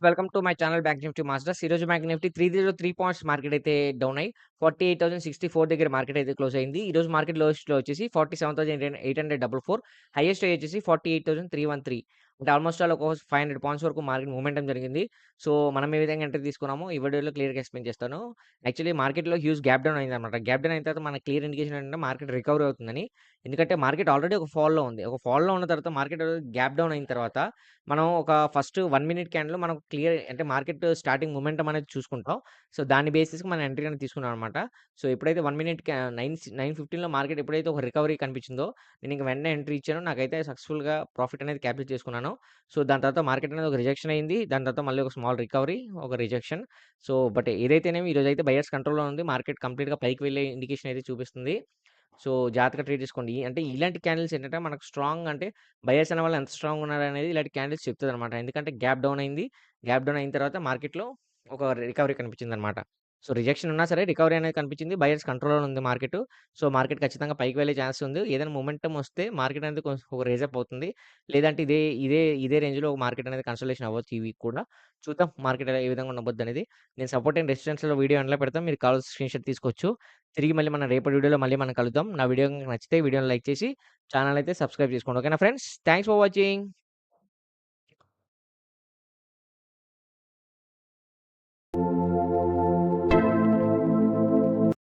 Friends welcome to my channel bank Nifty masters. ఈరోజు bank Nifty three zero three points market అయితే down అయ్యి forty eight thousand sixty four దగ్గర market అయితే close అయింది. ఈ రోజు మార్కెట్ లోస్ట్లో వచ్చేసి forty seven thousand eight hundred double four. Highest వచ్చేసి forty eight thousand three one three. అంటే ఆల్మోస్ట్ ఆల్ ఒక 500 పాయింట్స్ వరకు మార్కెట్ మూమెంటం జరిగింది. సో, మనం ఏ విధంగా ఎంట్రీ తీసుకున్నామో ఈ వీడియోలో క్లియర్‌గా ఎక్స్‌ప్లెయిన్ చేస్తాను. యాక్చువల్లీ మార్కెట్‌లో హ్యూజ్ గ్యాప్ డౌన్ అయింది అనమాట గ్యాప్ డౌన్ అయిన తర్వాత మన క్లియర్ ఇండికేషన్ ఏంటంటే మార్కెట్ రికవరీ అవుతుందని. ఎందుకంటే మార్కెట్ ఆల్రెడీ ఒక ఫాల్‌లో ఉంది. ఒక ఫాల్‌లో ఉన్న తర్వాత మార్కెట్ గ్యాప్ డౌన్ అయిన తర్వాత మనం ఒక ఫస్ట్ వన్ మినిట్ క్యాండిల్‌లో మనం క్లియర్ అంటే మార్కెట్ స్టార్టింగ్ మూమెంటం అనేది చూసుకుంటాం. సో, దాని బేసిస్‌కి మనం ఎంట్రీ అనేది తీసుకున్నాం అనమాట. సో, ఎప్పుడైతే వన్ మినిట్ క్యా నైన్ ఫిఫ్టీన్లో మార్కెట్ ఎప్పుడైతే ఒక రికవరీ కనిపించిందో నేను ఇంక వెంటనే ఎంట్రీ ఇచ్చాను. నాకైతే సక్సెస్‌ఫుల్‌గా ప్రాఫిట్ అనేది క్యాప్చర్ చేసుకున్నాను. సో, దాని తర్వాత మార్కెట్ అనేది ఒక రిజెక్షన్ అయింది. దాని తర్వాత మళ్ళీ ఒక స్మాల్ రికవరీ, ఒక రిజెక్షన్. సో, బట్ ఏదైతేనేమి ఈరోజైతే బయర్స్ కంట్రోల్‌లో ఉంది. మార్కెట్ కంప్లీట్‌గా పైకి వెళ్ళే ఇండికేషన్ అయితే చూపిస్తుంది. సో, జాగ్రత్తగా ట్రీట్ చేసుకోండి. అంటే ఇలాంటి క్యాండిల్స్ ఏంటంటే మనకు స్ట్రాంగ్ అంటే బయర్స్ అనేవాళ్ళు ఎంత స్ట్రాంగ్‌గా ఉన్నారనేది ఇలాంటి క్యాండిల్స్ చెప్తదనమాట. ఎందుకంటే గ్యాప్ డౌన్ అయింది. గ్యాప్ డౌన్ అయిన తర్వాత మార్కెట్‌లో ఒక రికవరీ కనిపించింది అనమాట సో, రిజెక్షన్ ఉన్నా సరే రికవరీ అనేది కనిపించింది. బయర్స్ కంట్రోల్‌లో ఉంది మార్కెట్. సో, మార్కెట్ ఖచ్చితంగా పైకి వెళ్ళే ఛాన్స్ ఉంది. ఏదైనా మూమెంటం వస్తే మార్కెట్ అనేది కొంచెం ఒక అప్ అవుతుంది. లేదంటే ఇదే ఇదే ఇదే రేంజ్‌లో మార్కెట్ అనేది కన్సోలేషన్ అవ్వచ్చు ఈ వీక్ కూడా. చూద్దాం మార్కెట్ ఏ విధంగా ఉండబోద్దనేది. నేను సపోర్ట్ అండ్ రెసిస్టెన్స్‌లో వీడియో ఎండ్‌లో పెడతాం మీరు కాల్ స్క్రీన్ షాట్ తీసుకోవచ్చు. తిరిగి మళ్ళీ మనం రేపటి వీడియోలో మళ్ళీ మనం కలుద్దాం. నా వీడియో నచ్చితే వీడియోని లైక్ చేసి ఛానల్ అయితే సబ్స్క్రైబ్ చేసుకోండి. ఓకేనా ఫ్రెండ్స్? Thanks for watching.